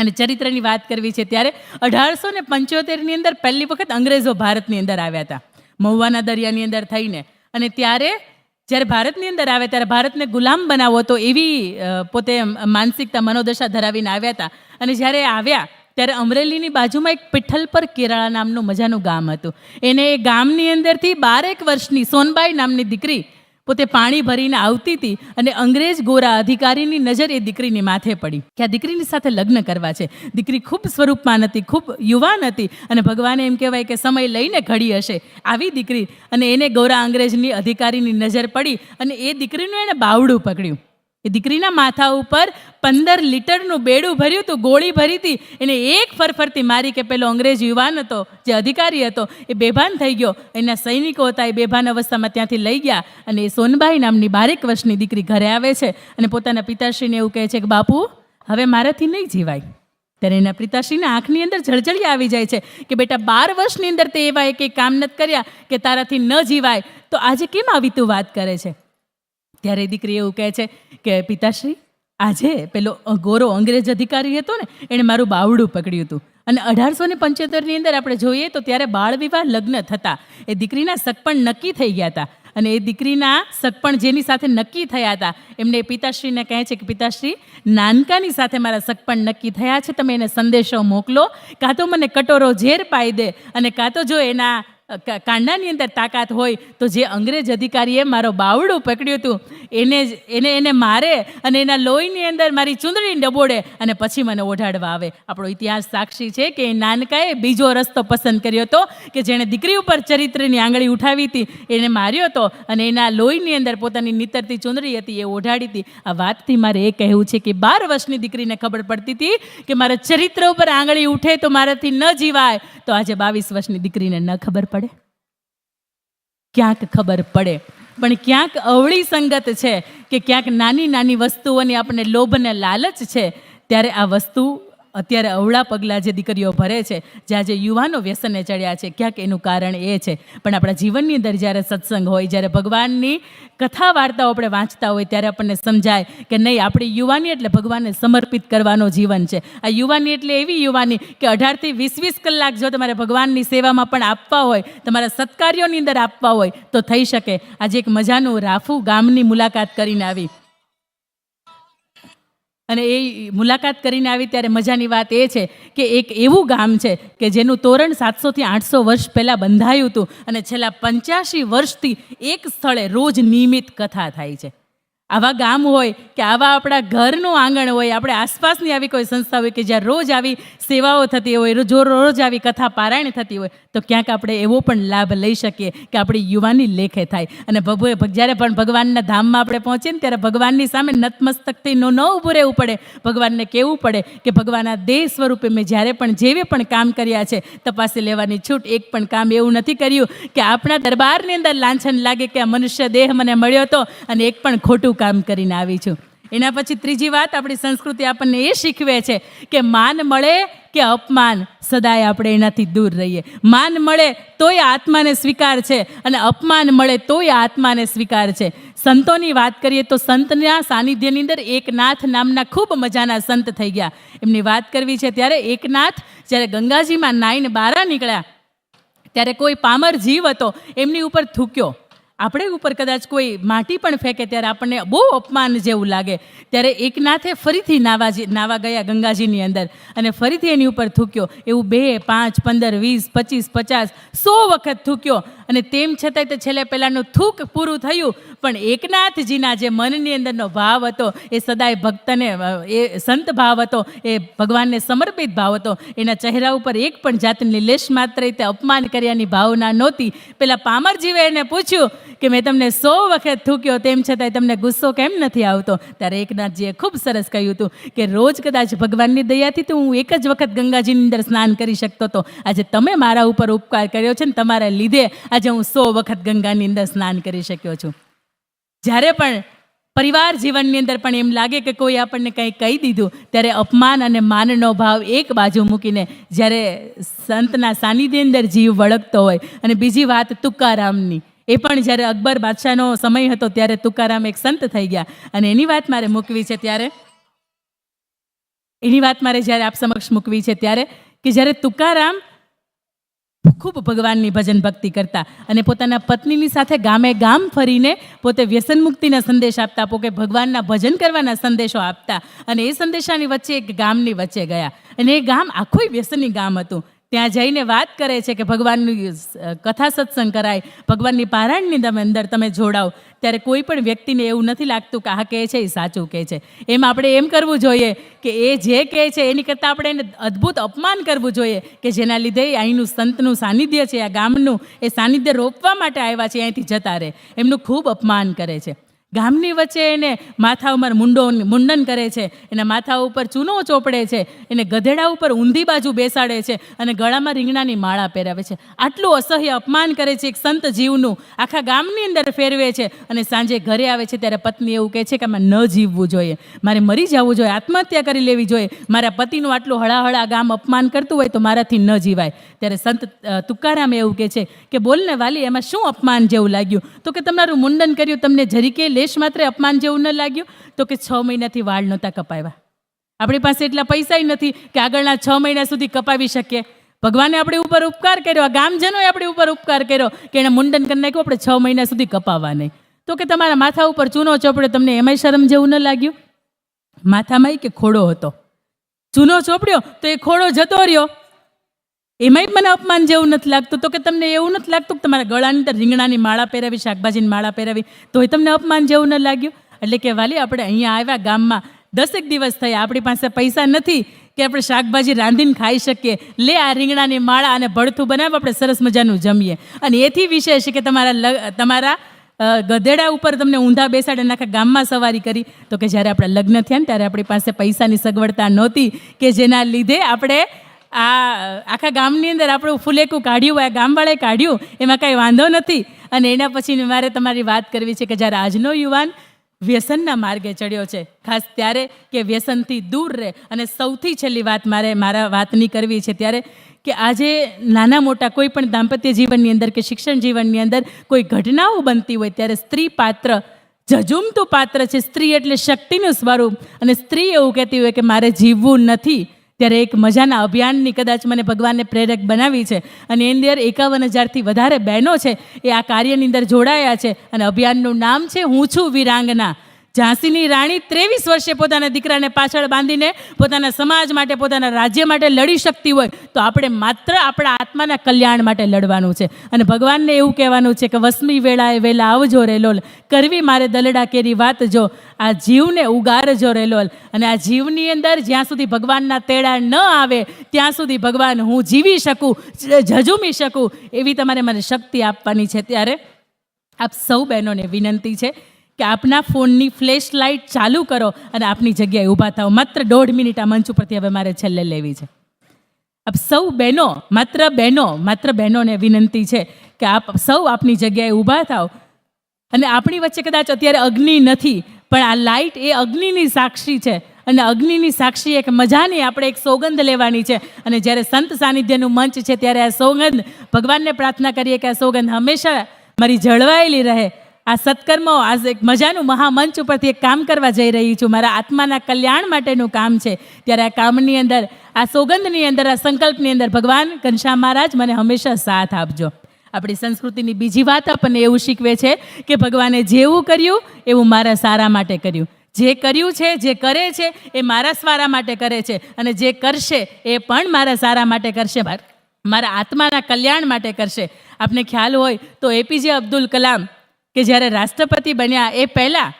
અને ચરિત્રની વાત કરવી છે ત્યારે અઢારસો ને પંચોતેરની અંદર પહેલી વખત અંગ્રેજો ભારતની અંદર આવ્યા હતા. મહુવાના દરિયાની અંદર થઈને. અને ત્યારે જ્યારે ભારતની અંદર આવે ત્યારે ભારતને ગુલામ બનાવો તો એવી પોતે માનસિકતા, મનોદશા ધરાવીને આવ્યા હતા. અને જ્યારે આવ્યા ત્યારે અમરેલીની બાજુમાં એક પિઠ્ઠલ પર કેરાળા નામનું મજાનું ગામ હતું. એને એ ગામની અંદરથી બારેક વર્ષની સોનબાઈ નામની દીકરી પોતે પાણી ભરીને આવતી હતી અને અંગ્રેજ ગોરા અધિકારીની નજર એ દીકરીની માથે પડી કે આ દીકરીની સાથે લગ્ન કરવા છે. દીકરી ખૂબ સ્વરૂપમાં હતી, ખૂબ યુવાન હતી અને ભગવાને એમ કહેવાય કે સમય લઈને ઘડી હશે. આવી દીકરી અને એને ગોરા અંગ્રેજની અધિકારીની નજર પડી અને એ દીકરીનું એણે બાવડું પકડ્યું. એ દીકરીના માથા ઉપર પંદર લીટરનું બેડું ભર્યું હતું, ગોળી ભરી હતી. એને એક ફરફરતી મારી કે પેલો અંગ્રેજ યુવાન હતો, જે અધિકારી હતો, એ બેભાન થઈ ગયો. એના સૈનિકો હતા, એ બેભાન અવસ્થામાં ત્યાંથી લઈ ગયા અને એ સોનબાઈ નામની બારેક વર્ષની દીકરી ઘરે આવે છે અને પોતાના પિતાશ્રીને એવું કહે છે કે, બાપુ, હવે મારાથી નહીં જીવાય. ત્યારે એના પિતાશ્રીના આંખની અંદર જળજળી આવી જાય છે કે, બેટા, બાર વર્ષની અંદર તે એવા એક કામ નથી કર્યા કે તારાથી ન જીવાય. તો આજે કેમ આવી તું વાત કરે છે? ત્યારે દીકરી એવું કહે છે કે, પિતાશ્રી, આજે પેલો ગોરો અંગ્રેજ અધિકારી હતો ને, એણે મારું બાવડું પકડ્યું હતું. અને અઢારસો ને પંચોતેરની અંદર આપણે જોઈએ તો ત્યારે બાળ વિવાહ લગ્ન થતા. એ દીકરીના સગપણ નક્કી થઈ ગયા હતા. અને એ દીકરીના સગપણ જેની સાથે નક્કી થયા હતા, એમને પિતાશ્રીને કહે છે કે, પિતાશ્રી, નાનકાની સાથે મારા સગપણ નક્કી થયા છે. તમે એને સંદેશો મોકલો. કાં તો મને કટોરો ઝેર પાઈ દે અને કાં તો જો એના કાંડાની અંદર તાકાત હોય તો જે અંગ્રેજ અધિકારીએ મારો બાવડું પકડ્યું હતું, એને જ, એને એને મારે અને એના લોહીની અંદર મારી ચૂંદડી ડબોડે અને પછી મને ઓઢાડવા આવે. આપણો ઇતિહાસ સાક્ષી છે કે એ નાનકાએ બીજો રસ્તો પસંદ કર્યો હતો કે જેણે દીકરી ઉપર ચરિત્રની આંગળી ઉઠાવી હતી, એને માર્યો હતો અને એના લોહીની અંદર પોતાની નીતરતી ચૂંદડી હતી એ ઓઢાડી હતી. આ વાતથી મારે એ કહેવું છે કે બાર વર્ષની દીકરીને ખબર પડતી હતી કે મારા ચરિત્ર ઉપર આંગળી ઉઠે તો મારાથી ન જીવાય. તો આજે બાવીસ વર્ષની દીકરીને ન ખબર પડે. ક્યાંક ખબર પડે. પણ ક્યાંક અવળી સંગત છે કે ક્યાંક નાની નાની વસ્તુઓની આપણને લોભ અને લાલચ છે, ત્યારે આ વસ્તુ અત્યારે અવળા પગલાં જે દીકરીઓ ભરે છે જે આજે યુવાનો વ્યસને ચડ્યા છે, ક્યાંક એનું કારણ એ છે. પણ આપણા જીવનની અંદર જ્યારે સત્સંગ હોય, જ્યારે ભગવાનની કથા વાર્તાઓ આપણે વાંચતા હોય, ત્યારે આપણને સમજાય કે નહીં, આપણી યુવાની એટલે ભગવાનને સમર્પિત કરવાનો જીવન છે. આ યુવાની એટલે એવી યુવાની કે અઢારથી વીસ વીસ કલાક જો તમારે ભગવાનની સેવામાં પણ આપવા હોય, તમારા સત્કાર્યોની અંદર આપવા હોય, તો થઈ શકે. આજે એક મજાનું રાફુ ગામની મુલાકાત કરીને આવી. અને એ મુલાકાત કરીને આવી ત્યારે મજાની વાત એ છે કે એક એવું ગામ છે કે જેનું તોરણ સાતસોથી આઠસો વર્ષ પહેલાં બંધાયું હતું અને છેલ્લા પંચ્યાસી વર્ષથી એક સ્થળે રોજ નિયમિત કથા થાય છે. આવા ગામ હોય કે આવા આપણા ઘરનું આંગણ હોય, આપણે આસપાસની આવી કોઈ સંસ્થા હોય કે જ્યાં રોજ આવી સેવાઓ થતી હોય જો રોજ આવી કથા પારાયણ થતી હોય, તો ક્યાંક આપણે એવો પણ લાભ લઈ શકીએ કે આપણી યુવાની લેખે થાય. અને ભગવે જ્યારે પણ ભગવાનના ધામમાં આપણે પહોંચીએ ને ત્યારે ભગવાનની સામે નતમસ્તકથી ન ઊભું રહેવું પડે. ભગવાનને કહેવું પડે કે ભગવાનના દેહ સ્વરૂપે મેં જ્યારે પણ જેવે પણ કામ કર્યા છે, તપાસી લેવાની છૂટ, એક પણ કામ એવું નથી કર્યું કે આપણા દરબારની અંદર લાંછન લાગે કે આ મનુષ્ય દેહ મને મળ્યો હતો અને એક પણ ખોટું કામ કરીને આવી છું. એના પછી ત્રીજી વાત આપણી સંસ્કૃતિ આપણને એ શીખવે છે કે માન મળે કે અપમાન સદાય આપણે એનાથી દૂર રહીએ. માન મળે તોય આત્માને સ્વીકાર છે અને અપમાન મળે તોય આત્માને સ્વીકાર છે. સંતોની વાત કરીએ તો સંતના સાનિધ્યની અંદર એકનાથ નામના ખૂબ મજાના સંત થઈ ગયા. એમની વાત કરવી છે ત્યારે એકનાથ જ્યારે ગંગાજીમાં નાઈને બારા નીકળ્યા, ત્યારે કોઈ પામર જીવ હતો, એમની ઉપર થૂક્યો. આપણે ઉપર કદાચ કોઈ માટી પણ ફેંકે ત્યારે આપણને બહુ અપમાન જેવું લાગે. ત્યારે એકનાથે ફરીથી નાવા જી- નાવા ગયા ગંગાજીની અંદર અને ફરીથી એની ઉપર થૂક્યો. એવું બે, પાંચ, પંદર, વીસ, પચીસ, પચાસ, સો વખત થૂક્યો. અને તેમ છતાંય તે છેલ્લે પહેલાંનું થૂક પૂરું થયું. પણ એકનાથજીના જે મનની અંદરનો ભાવ હતો, એ સદાય ભક્તને એ સંત ભાવ હતો, એ ભગવાનને સમર્પિત ભાવ હતો. એના ચહેરા ઉપર એક પણ જાતની લેશ માત્ર રીતે અપમાન કર્યાની ભાવના નહોતી. પેલા પામરજીવે એને પૂછ્યું કે મેં તમને સો વખત થૂક્યો, તેમ છતાંય તમને ગુસ્સો કેમ નથી આવતો? ત્યારે એકનાથજીએ ખૂબ સરસ કહ્યું હતું કે રોજ કદાચ ભગવાનની દયાથી તો હું એક જ વખત ગંગાજીની અંદર સ્નાન કરી શકતો હતો આજે તમે મારા ઉપર ઉપકાર કર્યો છે ને તમારા લીધે આજે હું સો વખત ગંગાની અંદર સ્નાન કરી શક્યો છું. જ્યારે પણ પરિવાર જીવનની અંદર પણ એમ લાગે કે કોઈ આપણને કંઈ કહી દીધું, ત્યારે અપમાન અને માનનો ભાવ એક બાજુ મૂકીને જ્યારે સંતના સાનિધ્ય અંદર જીવ વળગતો હોય અને બીજી વાત તુકારામની. એ પણ જ્યારે અકબર બાદશાહનો સમય હતો ત્યારે તુકારામ એક સંત થઈ ગયા. અને એની વાત મારે મૂકવી છે ત્યારે, એની વાત મારે જ્યારે આપ સમક્ષ મૂકવી છે ત્યારે, કે જ્યારે તુકારામ ખૂબ ભગવાનની ભજન ભક્તિ કરતા અને પોતાના પત્નીની સાથે ગામે ગામ ફરીને પોતે વ્યસન મુક્તિના સંદેશ આપતા, પોતે ભગવાનના ભજન કરવાના સંદેશો આપતા અને એ સંદેશાની વચ્ચે એક ગામની વચ્ચે ગયા. અને એ ગામ આખું વ્યસની ગામ હતું. ત્યાં જઈને વાત કરે છે કે ભગવાનની કથા સત્સંગ કરાય, ભગવાનની પારાયણની તમે અંદર તમે જોડાઓ. ત્યારે કોઈ પણ વ્યક્તિને એવું નથી લાગતું કે આ કહે છે, એ સાચું કહે છે. એમ આપણે એમ કરવું જોઈએ કે એ જે કહે છે, એની કરતાં આપણે એને અદ્ભુત અપમાન કરવું જોઈએ કે જેના લીધે અહીંનું સંતનું સાનિધ્ય છે, આ ગામનું એ સાનિધ્ય રોપવા માટે આવ્યા છે, અહીંથી જતા રહે. એમનું ખૂબ અપમાન કરે છે. ગામની વચ્ચે એને માથા ઉપર મુંડો મુંડન કરે છે, એના માથા ઉપર ચૂનો ચોપડે છે, એને ગધેડા ઉપર ઊંધી બાજુ બેસાડે છે અને ગળામાં રીંગણાની માળા પહેરાવે છે. આટલું અસહ્ય અપમાન કરે છે એક સંત જીવનું. આખા ગામની અંદર ફેરવે છે અને સાંજે ઘરે આવે છે ત્યારે પત્ની એવું કહે છે કે આમાં ન જીવવું જોઈએ. મારે મરી જવું જોઈએ, આત્મહત્યા કરી લેવી જોઈએ. મારા પતિનું આટલું હળાહળા ગામ અપમાન કરતું હોય તો મારાથી ન જીવાય. ત્યારે સંત તુકારામ એવું કહે છે કે બોલને વાલી, એમાં શું અપમાન જેવું લાગ્યું? તો કે તમારું મુંડન કર્યું, તમને જરીકે લેશ માત્ર અપમાન જેવું ન લાગ્યું તો કે છ મહિનાથી વાળ નહોતા કપાવ્યા. આપણી પાસે એટલા પૈસા નથી કે આગળના છ મહિના સુધી કપાવી શકીએ. ભગવાને આપણી ઉપર ઉપકાર કર્યો, આ ગામજનોએ આપણી ઉપર ઉપકાર કર્યો કે એણે મુંડન કરી નાખ્યું, આપણે છ મહિના સુધી કપાવવા નહીં. તો કે તમારા માથા ઉપર ચૂનો ચોપડ્યો તમને એમાંય શરમ જેવું ન લાગ્યું? માથામાં કે ખોડો હતો. ચૂનો ચોપડ્યો તો એ ખોડો જતો રહ્યો. એમાંય મને અપમાન જેવું નથી લાગતું. તો કે તમને એવું નથી લાગતું કે તમારા ગળાની અંદર રીંગણાની માળા પહેરાવી, શાકભાજીની માળા પહેરાવી, તોય તમને અપમાન જેવું ન લાગ્યું? એટલે કે વાલી, આપણે અહીંયા આવ્યા ગામમાં, દસેક દિવસ થયા, આપણી પાસે પૈસા નથી કે આપણે શાકભાજી રાંધીને ખાઈ શકીએ. લે આ રીંગણાની માળા અને ભડથું બનાવ, આપણે સરસ મજાનું જમીએ. અને એથી વિશેષ કે તમારા લગ- તમારા ગધેડા ઉપર તમને ઊંધા બેસાડે નાખા ગામમાં સવારી કરી. તો કે જ્યારે આપણા લગ્ન થયા ને ત્યારે આપણી પાસે પૈસાની સગવડતા નહોતી કે જેના લીધે આપણે આ, આખા ગામની અંદર આપણું ફુલેકું કાઢ્યું, આ ગામવાળાએ કાઢ્યું, એમાં કાંઈ વાંધો નથી. અને એના પછી મારે તમારી વાત કરવી છે કે જ્યારે આજનો યુવાન વ્યસનના માર્ગે ચડ્યો છે, ખાસ ત્યારે કે વ્યસનથી દૂર રહે. અને સૌથી છેલ્લી વાત મારે મારા વાતની કરવી છે ત્યારે કે આજે નાના મોટા કોઈ પણ દાંપત્ય જીવનની અંદર કે શિક્ષણ જીવનની અંદર કોઈ ઘટનાઓ બનતી હોય ત્યારે સ્ત્રી પાત્ર જજુમતું પાત્ર છે. સ્ત્રી એટલે શક્તિનું સ્વરૂપ. અને સ્ત્રી એવું કહેતી હોય કે મારે જીવવું નથી. ત્યારે એક મજાના અભિયાનની કદાચ મને ભગવાને પ્રેરક બનાવી છે. અને એની અંદર એકાવન હજારથી વધારે બહેનો છે. એ આ કાર્યની અંદર જોડાયા છે. અને અભિયાનનું નામ છે હું છું વીરાંગના. ઝાંસીની રાણી ત્રેવીસ વર્ષે પોતાના દીકરાને પાછળ બાંધીને પોતાના સમાજ માટે, પોતાના રાજ્ય માટે લડી શકતી હોય, તો આપણે માત્ર આપણા આત્માના કલ્યાણ માટે લડવાનું છે. અને ભગવાનને એવું કહેવાનું છે કે, વસમી વેળાએ વેલા આવજો રેલોલ કરવી મારે દલડા કેરી વાત જો, આ જીવને ઉગારજો રેલોલ અને આ જીવની અંદર જ્યાં સુધી ભગવાનના તેડા ન આવે, ત્યાં સુધી ભગવાન હું જીવી શકું ઝઝુમી શકું, એવી તમારે મને શક્તિ આપવાની છે. ત્યારે આપ સૌ બહેનોને વિનંતી છે કે આપના ફોનની ફ્લેશ લાઇટ ચાલુ કરો અને આપની જગ્યાએ ઊભા થાઓ. માત્ર દોઢ મિનિટ આ મંચ ઉપરથી હવે મારે છેલ્લે લેવી છે. આપ સૌ બહેનો, માત્ર બહેનો, માત્ર બહેનોને વિનંતી છે કે આપ સૌ આપની જગ્યાએ ઊભા થાઓ. અને આપણી વચ્ચે કદાચ અત્યારે અગ્નિ નથી, પણ આ લાઇટ એ અગ્નિની સાક્ષી છે. અને અગ્નિની સાક્ષી એક મજાની આપણે એક સોગંદ લેવાની છે. અને જ્યારે સંત સાનિધ્યનું મંચ છે, ત્યારે આ સોગંદ ભગવાનને પ્રાર્થના કરીએ કે આ સોગંદ હંમેશા મારી જળવાયેલી રહે. આ સત્કર્મો આ એક મજાનું મહામંચ ઉપરથી એક કામ કરવા જઈ રહી છું. મારા આત્માના કલ્યાણ માટેનું કામ છે. ત્યારે આ કામની અંદર, આ સોગંદની અંદર, આ સંકલ્પની અંદર ભગવાન ઘનશ્યામ મહારાજ મને હંમેશા સાથ આપજો. આપણી સંસ્કૃતિની બીજી વાત આપણને એવું શીખવે છે કે ભગવાને જેવું કર્યું, એવું મારા સારા માટે કર્યું. જે કર્યું છે, જે કરે છે, એ મારા સારા માટે કરે છે. અને જે કરશે, એ પણ મારા સારા માટે કરશે. માર- મારા આત્માના કલ્યાણ માટે કરશે. આપને ખ્યાલ હોય તો એપીજે અબ્દુલ કલામ કે જ્યારે રાષ્ટ્રપતિ બન્યા એ પહેલાં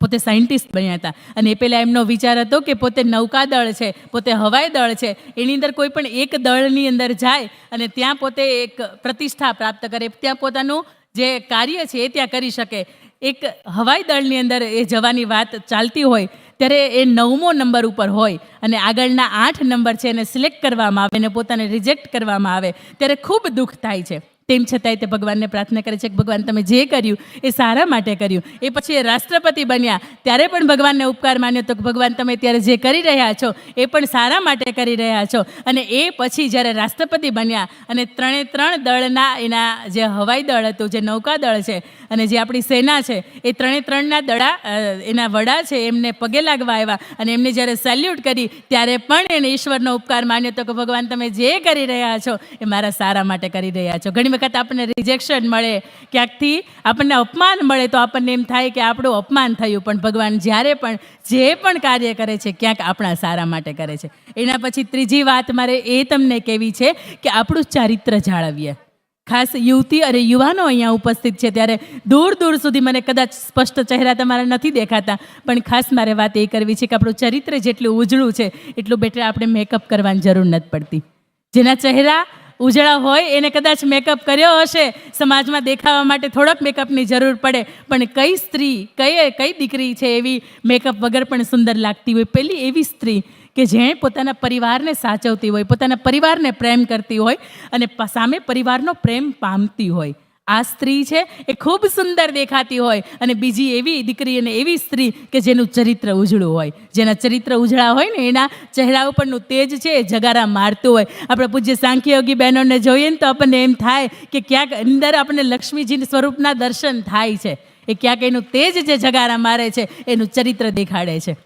પોતે સાયન્ટિસ્ટ બન્યા હતા. અને એ પહેલાં એમનો વિચાર હતો કે પોતે નૌકાદળ છે, પોતે હવાઈ દળ છે, એની અંદર કોઈ પણ એક દળની અંદર જાય અને ત્યાં પોતે એક પ્રતિષ્ઠા પ્રાપ્ત કરે. ત્યાં પોતાનું જે કાર્ય છે એ ત્યાં કરી શકે. એક હવાઈ દળની અંદર એ જવાની વાત ચાલતી હોય ત્યારે એ નવમો નંબર ઉપર હોય અને આગળના આઠ નંબર છે એને સિલેક્ટ કરવામાં આવે અને પોતાને રિજેક્ટ કરવામાં આવે, ત્યારે ખૂબ દુઃખ થાય છે. તેમ છતાંય તે ભગવાનને પ્રાર્થના કરે છે કે ભગવાન તમે જે કર્યું એ સારા માટે કર્યું. એ પછી એ રાષ્ટ્રપતિ બન્યા. ત્યારે પણ ભગવાનને ઉપકાર માન્યો તો કે ભગવાન તમે ત્યારે જે કરી રહ્યા છો એ પણ સારા માટે કરી રહ્યા છો. અને એ પછી જ્યારે રાષ્ટ્રપતિ બન્યા અને ત્રણે ત્રણ દળના એના જે હવાઈ દળ હતું, જે નૌકાદળ છે અને જે આપણી સેના છે, એ ત્રણે ત્રણના દડા એના વડા છે એમને પગે લાગવા આવ્યા અને એમને જ્યારે સેલ્યુટ કરી ત્યારે પણ એને ઈશ્વરનો ઉપકાર માન્યો તો કે ભગવાન તમે જે કરી રહ્યા છો એ મારા સારા માટે કરી રહ્યા છો. ઘણી વખત આપણને રિજેક્શન મળે, ક્યાંકથી આપણને અપમાન મળે તો આપણને એમ થાય કે આપણું અપમાન થયું. પણ ભગવાન જ્યારે પણ, જે પણ કાર્ય કરે છે, ક્યાંક આપણા સારા માટે કરે છે. એના પછી ત્રીજી વાત મારે એ તમને કહેવી છે કે આપણું ચારિત્ર જાળવીએ. ખાસ યુવતી અને યુવાનો અહીંયા ઉપસ્થિત છે, ત્યારે દૂર દૂર સુધી મને કદાચ સ્પષ્ટ ચહેરા તમારા નથી દેખાતા, પણ ખાસ મારે વાત એ કરવી છે કે આપણું ચરિત્ર જેટલું ઉજળું છે, એટલું બેટર આપણે મેકઅપ કરવાની જરૂર નથી પડતી. જેના ચહેરા ઉજળા હોય, એને કદાચ મેકઅપ કર્યો હશે, સમાજમાં દેખાવા માટે થોડોક મેકઅપની જરૂર પડે. પણ કઈ સ્ત્રી, કઈ કઈ દીકરી છે એવી મેકઅપ વગર પણ સુંદર લાગતી હોય? પેલી એવી સ્ત્રી કે જેણે પોતાના પરિવારને સાચવતી હોય, પોતાના પરિવારને પ્રેમ કરતી હોય અને સામે પરિવારનો પ્રેમ પામતી હોય. આ સ્ત્રી છે એ ખૂબ સુંદર દેખાતી હોય અને બીજી એવી દીકરી અને એવી સ્ત્રી કે જેનું ચરિત્ર ઉજળું હોય. જેના ચરિત્ર ઉજળા હોય ને એના ચહેરા ઉપરનું તેજ છે એ જગારા મારતું હોય. આપણે પૂજ્ય સાંખ્યયોગી બહેનોને જોઈએ ને તો આપણને એમ થાય કે ક્યાંક અંદર આપણને લક્ષ્મીજી સ્વરૂપના દર્શન થાય છે. એ ક્યાંક એનું તેજ જે જગારા મારે છે, એનું ચરિત્ર દેખાડે છે.